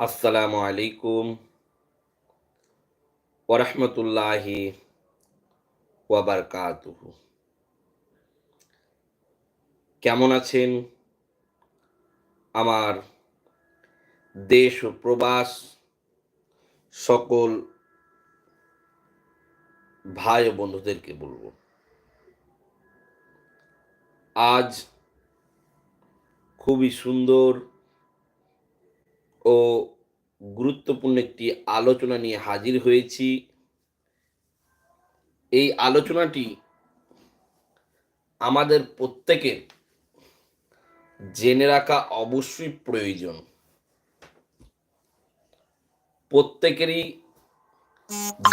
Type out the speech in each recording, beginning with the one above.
আসসালামু আলাইকুম ওরহমতুল্লাহি ওয়াবারকাতুহু। কেমন আছেন? আমার দেশ ও প্রবাস সকল ভাই ও বন্ধুদেরকে বলব। আজ খুবই সুন্দর ও গুরুত্বপূর্ণ একটি আলোচনা নিয়ে হাজির হয়েছি। এই আলোচনাটি আমাদের প্রত্যেকের জেনে রাখা অবশ্যই প্রয়োজন। প্রত্যেকেরই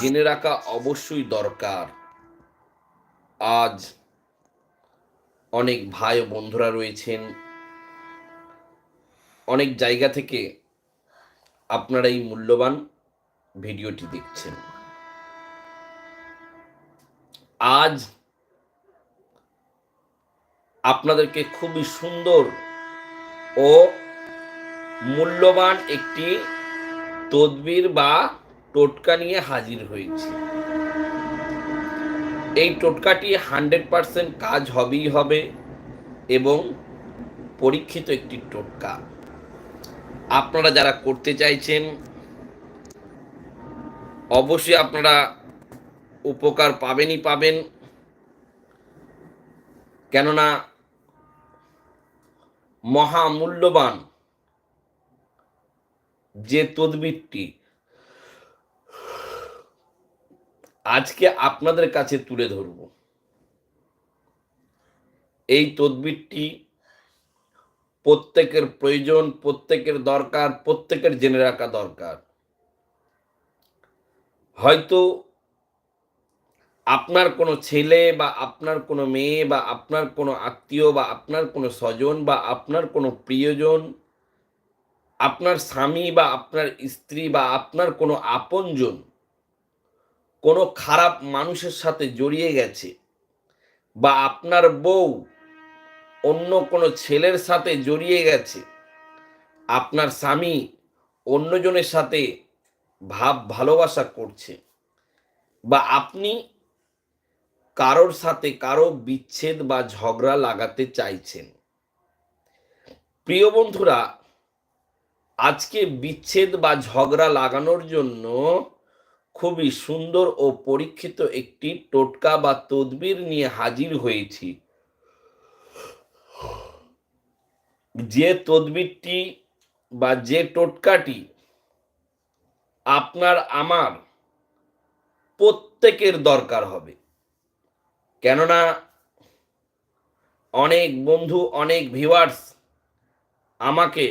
জেনে রাখা অবশ্যই দরকার। আজ অনেক ভাই ও বন্ধুরা রয়েছেন। অনেক জায়গা থেকে আপনারা এই মূল্যবান ভিডিওটি দেখছেন। আজ আপনাদেরকে খুবই সুন্দর ও মূল্যবান একটি তদবির বা টোটকা নিয়ে হাজির হয়েছি। এই টোটকাটি হান্ড্রেড পারসেন্ট কাজ হবেই হবে এবং পরীক্ষিত একটি টোটকা। আপনারা যারা করতে চাইছেন, অবশ্যই আপনারা উপকার পাবেনই পাবেন। কেননা মহামূল্যবান যে তদবিরটি আজকে আপনাদের কাছে তুলে ধরব। এই তদবিরটি প্রত্যেকের প্রয়োজন, প্রত্যেকের দরকার, প্রত্যেকের জেনে রাখা দরকার। হয়তো আপনার কোনো ছেলে বা আপনার কোনো মেয়ে বা আপনার কোনো আত্মীয় বা আপনার কোনো স্বজন বা আপনার কোনো প্রিয়জন, আপনার স্বামী বা আপনার স্ত্রী বা আপনার কোনো আপনজন কোনো খারাপ মানুষের সাথে জড়িয়ে গেছে বা আপনার বউ অন্য কোনো ছেলের সাথে জড়িয়ে গেছে। আপনার স্বামী অন্যজনের সাথে ভাব ভালোবাসা করছে বা আপনি কারোর সাথে কারও বিচ্ছেদ বা ঝগড়া লাগাতে চাইছেন। প্রিয় বন্ধুরা, আজকে বিচ্ছেদ বা ঝগড়া লাগানোর জন্য খুবই সুন্দর ও পরীক্ষিত একটি টোটকা বা তদবির নিয়ে হাজির হয়েছি। যে তদবিরটি বা যে টোটকাটি আপনার, আমার প্রত্যেকের দরকার হবে। কেননা অনেক বন্ধু, অনেক ভিউয়ার্স আমাকে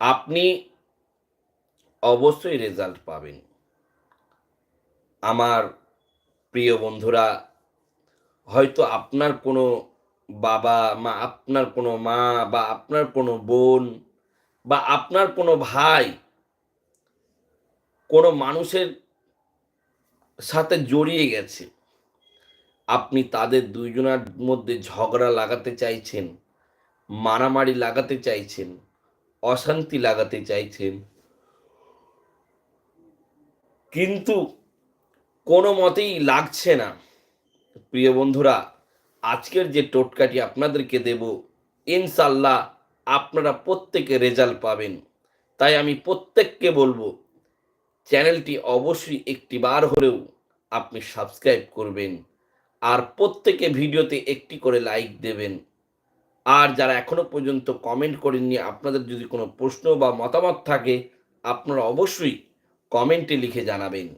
আপনি অবশ্যই রেজাল্ট পাবেন। আমার প্রিয় বন্ধুরা, হয়তো আপনার কোনো বাবা মা, আপনার কোনো মা বা আপনার কোনো বোন বা আপনার কোনো ভাই কোনো মানুষের সাথে জড়িয়ে গেছে। আপনি তাদের দুইজনার মধ্যে ঝগড়া লাগাতে চাইছেন, মারামারি লাগাতে চাইছেন, অশান্তি লাগাতে চাইছেন। কিন্তু কোনো মতেই লাগছে না। প্রিয় বন্ধুরা, আজকের যে টোটকাটি আপনাদেরকে দেব ইনশাল্লাহ আপনারা প্রত্যেকে রেজাল্ট পাবেন। তাই আমি প্রত্যেককে বলব, চ্যানেলটি অবশ্যই একটি বার হলেও আপনি সাবস্ক্রাইব করবেন আর প্রত্যেকে ভিডিওতে একটি করে লাইক দেবেন। আর যারা এখনও পর্যন্ত কমেন্ট করেননি, আপনাদের যদি কোনো প্রশ্ন বা মতামত থাকে, আপনারা অবশ্যই কমেন্টে লিখে জানাবেন।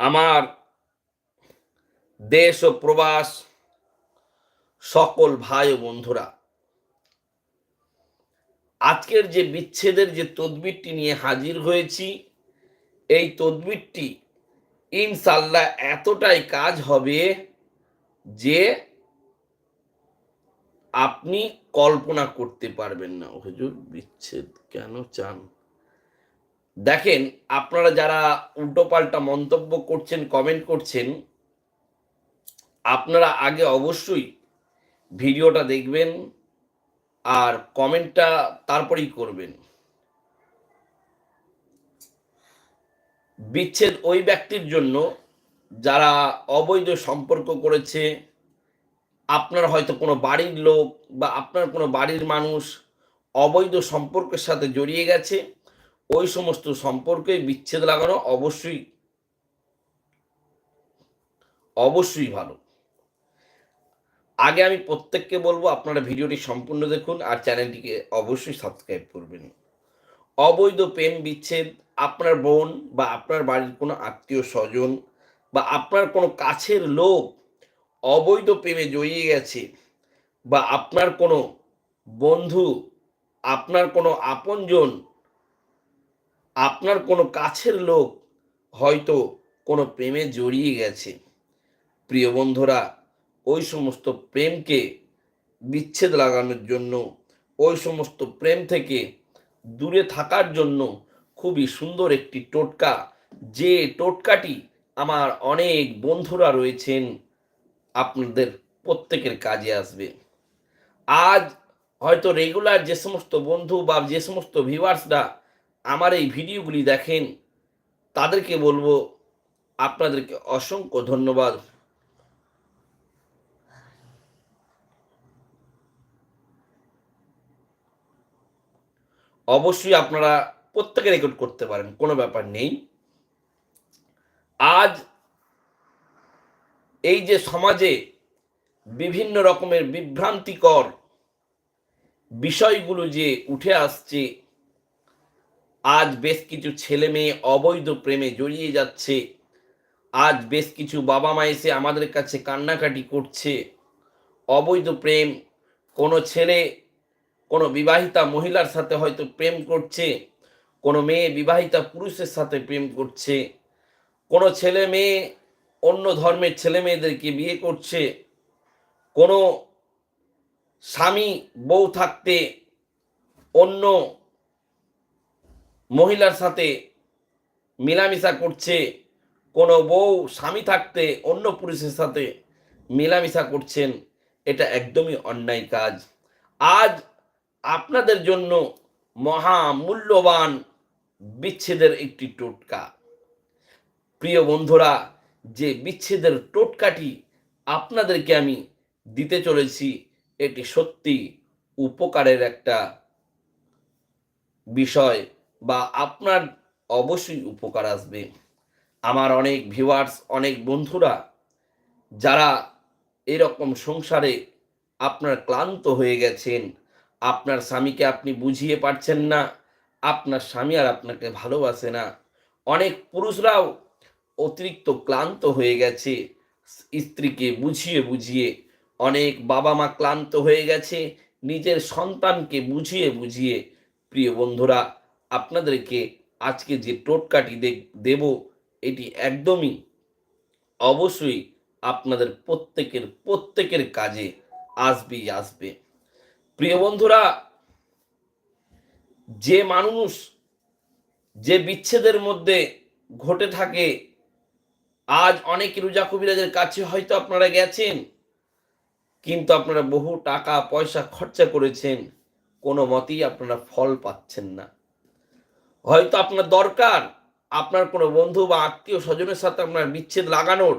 আমার দেশ ও প্রবাস সকল ভাই ও বন্ধুরা, আজকের যে বিচ্ছেদের যে তদবিরটি নিয়ে হাজির হয়েছি, এই তদবিরটি ইনশাল্লাহ এতটাই কাজ হবে যে আপনি কল্পনা করতে পারবেন না। হুজুর, বিচ্ছেদ কেন চান? দেখেন, আপনারা যারা উল্টোপাল্টা মন্তব্য করছেন কমেন্ট করছেন, আপনারা আগে অবশ্যই ভিডিওটা দেখবেন আর কমেন্টটা তারপরেই করবেন। বিচ্ছেদ ওই ব্যক্তির জন্য যারা অবৈধ সম্পর্ক করেছে, আপনার হয়তো কোনো বাড়ির লোক বা আপনার কোনো বাড়ির মানুষ অবৈধ সম্পর্কের সাথে জড়িয়ে গেছে ওই সমস্ত সম্পর্কে বিচ্ছেদ লাগানো অবশ্যই অবশ্যই ভালো। আগে আমি প্রত্যেককে বলব, আপনারা ভিডিওটি সম্পূর্ণ দেখুন আর চ্যানেলটিকে অবশ্যই সাবস্ক্রাইব করবেন। অবৈধ প্রেম বিচ্ছেদ, আপনার বোন বা আপনার বাড়ির কোনো আত্মীয় স্বজন বা আপনার কোনো কাছের লোক অবৈধ প্রেমে জড়িয়ে গেছে বা আপনার কোনো বন্ধু, আপনার কোনো আপনজন আপনার কোনো কাছের লোক হয়তো কোনো প্রেমে জড়িয়ে গেছে। প্রিয় বন্ধুরা, ওই সমস্ত প্রেমকে বিচ্ছেদ লাগানোর জন্য, ওই সমস্ত প্রেম থেকে দূরে থাকার জন্য খুবই সুন্দর একটি টোটকা, যে টোটকাটি আমার অনেক বন্ধুরা রয়েছেন, আপনাদের প্রত্যেকের কাজে আসবে। আজ হয়তো রেগুলার যে সমস্ত বন্ধু বা যে সমস্ত ভিউয়ার্সরা আমার এই ভিডিওগুলি দেখেন, তাদেরকে বলব আপনাদেরকে অসংখ্য ধন্যবাদ। অবশ্যই আপনারা প্রত্যেকে রেকর্ড করতে পারেন, কোনো ব্যাপার নেই। আজ এই যে সমাজে বিভিন্ন রকমের বিভ্রান্তিকর বিষয়গুলো যে উঠে আসছে আজ বেশ কিছু ছেলে মেয়ে অবৈধ প্রেমে জড়িয়ে যাচ্ছে। আজ বেশ কিছু বাবা মা এসে আমাদের কাছে কান্নাকাটি করছে। অবৈধ প্রেম, কোনো ছেলে, কোনো বিবাহিতা মহিলার সাথে হয়তো প্রেম করছে, কোনো মেয়ে বিবাহিতা পুরুষের সাথে প্রেম করছে, কোনো ছেলে মেয়ে অন্য ধর্মের ছেলে মেয়েদেরকে বিয়ে করছে, কোনো স্বামী, বউ থাকতে অন্য মহিলার সাথে মেলামেশা করছে, কোনো বউ স্বামী থাকতে অন্য পুরুষের সাথে মেলামেশা করছেন, এটা একদমই অন্যায় কাজ। আজ আপনাদের জন্য মহা মূল্যবান বিচ্ছেদের একটি টোটকা। প্রিয় বন্ধুরা, যে বিচ্ছেদের টোটকাটি আপনাদেরকে আমি দিতে চলেছি, এটি সত্যি উপকারের একটা বিষয়। বা আপনার অবশ্যই উপকার আসবে। আমার অনেক ভিউয়ার্স অনেক বন্ধুরা যারা এরকম সংসারে আপনার ক্লান্ত হয়ে গেছেন, আপনার স্বামীকে আপনি বুঝিয়ে পারছেন না, আপনার স্বামী আর আপনাকে ভালোবাসে না, অনেক পুরুষরাও অতিরিক্ত ক্লান্ত হয়ে গেছে, স্ত্রীকে বুঝিয়ে বুঝিয়ে অনেক বাবা মা ক্লান্ত হয়ে গেছে, নিজের সন্তানকে বুঝিয়ে বুঝিয়ে প্রিয় বন্ধুরা আপনাদেরকে আজকে যে টোটকাটি দেব, এটি একদমই অবশ্যই আপনাদের প্রত্যেকের প্রত্যেকের কাজে আসবেই আসবে। প্রিয় বন্ধুরা, যে মানুষ যে বিচ্ছেদের মধ্যে ঘটে থাকে, আজ অনেক রুজা কবিরাজের কাছে হয়তো আপনারা গেছেন, কিন্তু আপনারা বহু টাকা পয়সা খরচা করেছেন, কোনো মতেই আপনারা ফল পাচ্ছেন না। হয়তো আপনার দরকার, আপনার কোনো বন্ধু বা আত্মীয় স্বজনের সাথে আপনার বিচ্ছেদ লাগানোর।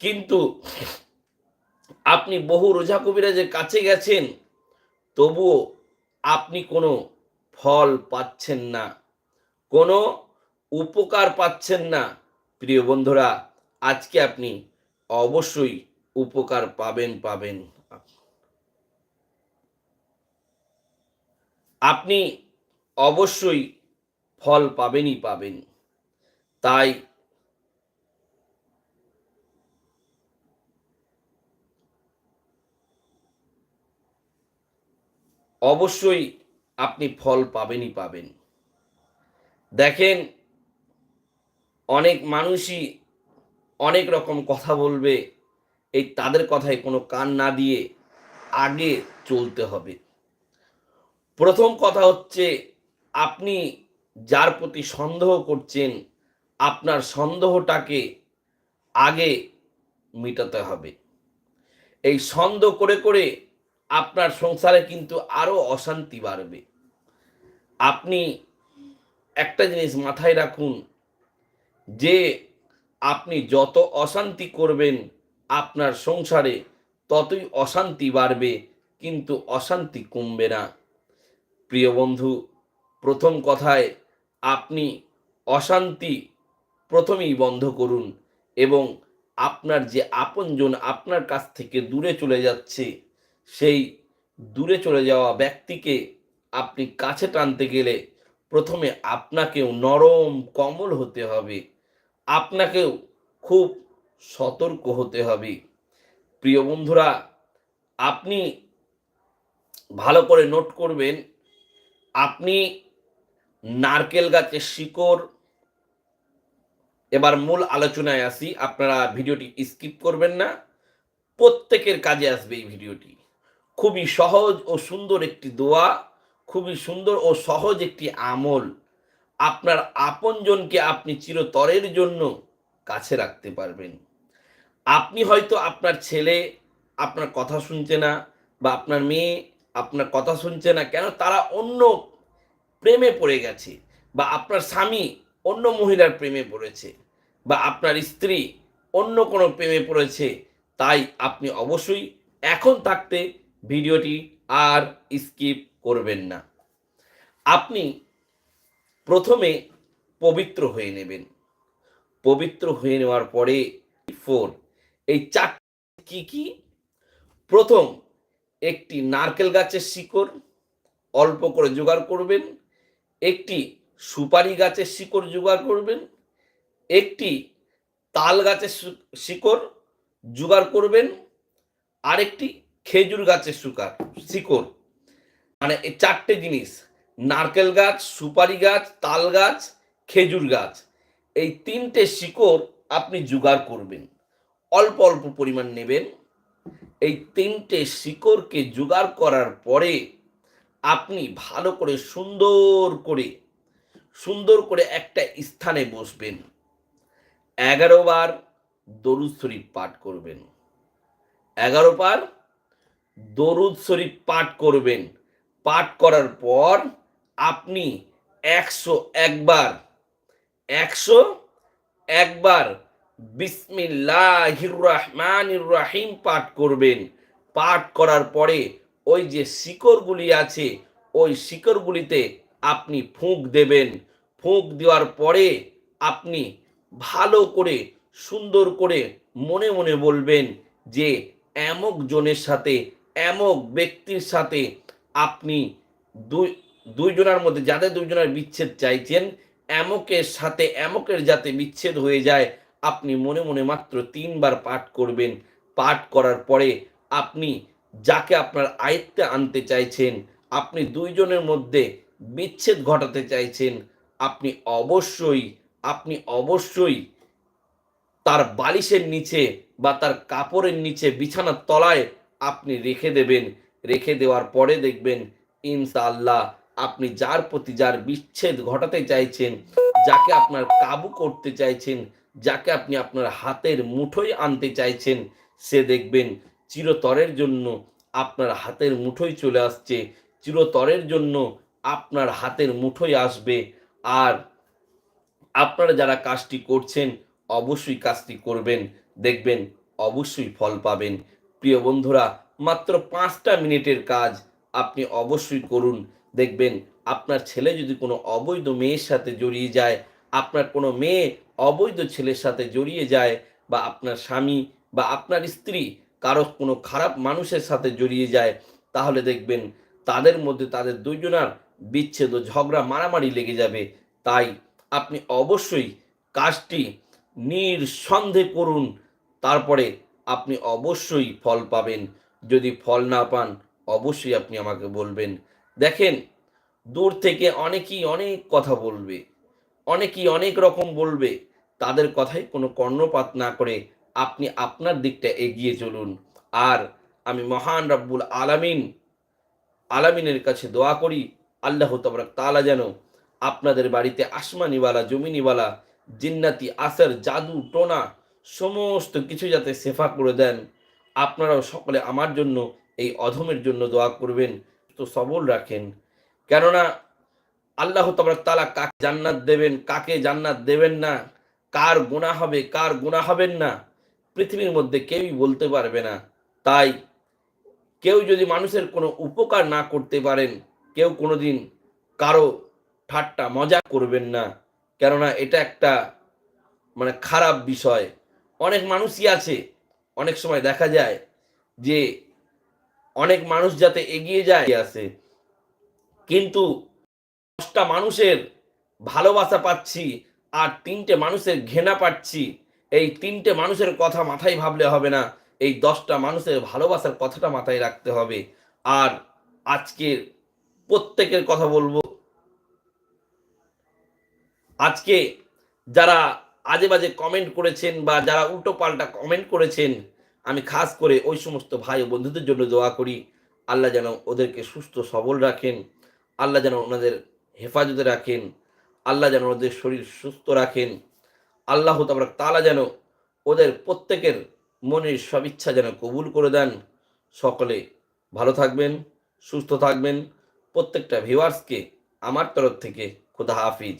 কিন্তু আপনি বহু রোজা কবিরাজের কাছে গেছেন, তবুও আপনি কোনো ফল পাচ্ছেন না, কোনো উপকার পাচ্ছেন না। প্রিয় বন্ধুরা, আজকে আপনি অবশ্যই উপকার পাবেন পাবেন। আপনি অবশ্যই ফল পাবেনই পাবেন তাই অবশ্যই আপনি ফল পাবেনই পাবেন। দেখেন, অনেক মানুষই অনেক রকম কথা বলবে, এই তাদের কথায় কোনো কান না দিয়ে আগে চলতে হবে। প্রথম কথা হচ্ছে, আপনি যার প্রতি সন্দেহ করছেন, আপনার সন্দেহটাকে আগে মেটাতে হবে। এই সন্দেহ করে করে আপনার সংসারে কিন্তু আরও অশান্তি বাড়বে। আপনি একটা জিনিস মাথায় রাখুন, যে আপনি যত অশান্তি করবেন আপনার সংসারে, ততই অশান্তি বাড়বে, কিন্তু অশান্তি কমবে না। প্রিয় বন্ধু, প্রথম কথায় আপনি অশান্তি প্রথমেই বন্ধ করুন এবং আপনার যে আপনজন আপনার কাছ থেকে দূরে চলে যাচ্ছে, সেই দূরে চলে যাওয়া ব্যক্তিকে আপনি কাছে টানতে গেলে প্রথমে আপনাকেও নরম, কমল হতে হবে। আপনাকেও খুব সতর্ক হতে হবে। প্রিয় বন্ধুরা, আপনি ভালো করে নোট করবেন, আপনি নারকেল গাছের শিকড়। এবার মূল আলোচনায় আসি, আপনারা ভিডিওটি স্কিপ করবেন না, প্রত্যেকের কাজে আসবে এই ভিডিওটি। খুবই সহজ ও সুন্দর একটি দোয়া, খুবই সুন্দর ও সহজ একটি আমল আপনার আপনজনকে আপনি চিরতরের জন্য কাছে রাখতে পারবেন। আপনি হয়তো আপনার ছেলে আপনার কথা শুনছে না বা আপনার মেয়ে আপনার কথা শুনছে না, কেন তারা অন্য প্রেমে পড়ে গেছে বা আপনার স্বামী অন্য মহিলার প্রেমে পড়েছে বা আপনার স্ত্রী অন্য কোনো প্রেমে পড়েছে, তাই আপনি অবশ্যই এখন থাকতে ভিডিওটি আর স্কিপ করবেন না। আপনি প্রথমে পবিত্র হয়ে নেবেন। পবিত্র হয়ে নেওয়ার পরে ফোর, এই চার কি কি? প্রথম, একটি নারকেল গাছের শিকড় অল্প করে জোগাড় করবেন একটি সুপারি গাছের শিকড় জোগাড় করবেন, একটি তাল গাছের শিকড় জোগাড় করবেন, আরেকটি খেজুর গাছের সুকার, শিকড়। মানে এই চারটে জিনিস, নারকেল গাছ, সুপারি গাছ, তাল গাছ, খেজুর গাছ, এই তিনটে শিকড় আপনি জোগাড় করবেন। অল্প অল্প পরিমাণ নেবেন। এই তিনটে শিকড়কে জোগাড় করার পরে আপনি ভালো করে সুন্দর করে সুন্দর করে একটা স্থানে বসবেন। এগারো বার দরুদ শরীফ পাঠ করবেন। এগারো বার দরুদ শরীফ পাঠ করবেন। পাঠ করার পর আপনি একশো একবার একশো একবার বিসমিল্লাহির রহমানির রাহিম পাঠ করবেন। পাঠ করার পরে ওই যে শিকড়গুলি আছে, ওই শিকড়গুলিতে আপনি ফুঁক দেবেন। ফুঁক দেওয়ার পরে আপনি ভালো করে, সুন্দর করে মনে মনে বলবেন যে এমক জনের সাথে, এমক ব্যক্তির সাথে আপনি দুই, দুইজনের মধ্যে, যাদের দুইজনের বিচ্ছেদ চাইছেন, এমকের সাথে, এমকের যাতে বিচ্ছেদ হয়ে যায়, আপনি মনে মনে মাত্র তিনবার পাঠ করবেন। পাঠ করার পরে আপনি যাকে আপনার আয়ত্তে আনতে চাইছেন, আপনি দুইজনের মধ্যে বিচ্ছেদ ঘটাতে চাইছেন, আপনি অবশ্যই আপনি অবশ্যই তার বালিশের নিচে বা তার কাপড়ের নিচে বিছানার তলায় আপনি রেখে দেবেন। রেখে দেওয়ার পরে দেখবেন, ইনশাআল্লাহ আপনি যার প্রতি যার বিচ্ছেদ ঘটাতে চাইছেন, যাকে আপনার কাবু করতে চাইছেন, যাকে আপনি আপনার হাতের মুঠোয় আনতে চাইছেন, সে দেখবেন চিরতরের জন্য আপনার হাতের মুঠোয় চলে আসছে। চিরতরের জন্য আপনার হাতের মুঠোয় আসবে। আর আপনারা যারা কাজটি করছেন, অবশ্যই কাজটি করবেন। দেখবেন, অবশ্যই ফল পাবেন। প্রিয় বন্ধুরা, মাত্র পাঁচটা মিনিটের কাজ আপনি অবশ্যই করুন। দেখবেন, আপনার ছেলে যদি কোনো অবৈধ মেয়ের সাথে জড়িয়ে যায়, আপনার কোনো মেয়ে অবৈধ ছেলের সাথে জড়িয়ে যায়, বা আপনার স্বামী বা আপনার স্ত্রী কারও কোনো খারাপ মানুষের সাথে জড়িয়ে যায়, তাহলে দেখবেন তাদের মধ্যে তাদের দুইজনার বিচ্ছেদ ও ঝগড়া মারামারি লেগে যাবে। তাই আপনি অবশ্যই কাজটি নিঃসন্দেহে করুন, তারপরে আপনি অবশ্যই ফল পাবেন। যদি ফল না পান, অবশ্যই আপনি আমাকে বলবেন। দেখেন, দূর থেকে অনেকেই অনেক কথা বলবে, অনেকেই অনেক রকম বলবে, তাদের কথায় কোনো কর্ণপাত না করে আপনি আপনার দিকটা এগিয়ে চলুন। আর আমি মহান রব্বুল আলামিন, আলামিনের কাছে দোয়া করি, আল্লাহ তবরাক তালা যেন আপনাদের বাড়িতে আসমানিওয়ালা, জমিনিওয়ালা, জিন্নাতি, আসর জাদু, টোনা, সমস্ত কিছু যাতে সেফা করে দেন। আপনারাও সকলে আমার জন্য, এই অধমের জন্য দোয়া করবেন তো সবল রাখেন। কেননা আল্লাহ তাবার তালা কাকে জান্নাত দেবেন, কাকে জান্নাত দেবেন না, কার গুণা হবে, কার গুণা হবেন না পৃথিবীর মধ্যে কেউই বলতে পারবে না। তাই কেউ যদি মানুষের কোনো উপকার না করতে পারেন, কেউ কোনো দিন কারও ঠাট্টা মজা করবেন না। কেননা এটা একটা মানে খারাপ বিষয়। অনেক মানুষই আছে, অনেক সময় দেখা যায় যে অনেক মানুষ যাতে এগিয়ে যায় আসে কিন্তু দশটা মানুষের ভালোবাসা পাচ্ছি আর তিনটে মানুষের ঘেনা পাচ্ছি এই তিনটে মানুষের কথা মাথায় ভাবলে হবে না। এই দশটা মানুষের ভালোবাসার কথাটা মাথায় রাখতে হবে। আর আজকের প্রত্যেকের কথা বলব। আজকে যারা আজে বাজে কমেন্ট করেছেন বা যারা উল্টো পাল্টা কমেন্ট করেছেন, আমি খাস করে ওই সমস্ত ভাই ও বন্ধুদের জন্য দোয়া করি। আল্লাহ যেন ওদেরকে সুস্থ, সবল রাখেন। আল্লাহ যেন ওনাদের হেফাজতে রাখেন। আল্লাহ যেন ওদের শরীর সুস্থ রাখেন। আল্লাহ তাবার তালা যেন ওদের প্রত্যেকের মনের সব ইচ্ছা যেন কবুল করে দেন। সকলে ভালো থাকবেন, সুস্থ থাকবেন। প্রত্যেকটা ভিউয়ার্সকে আমার তরফ থেকে খোদা হাফিজ।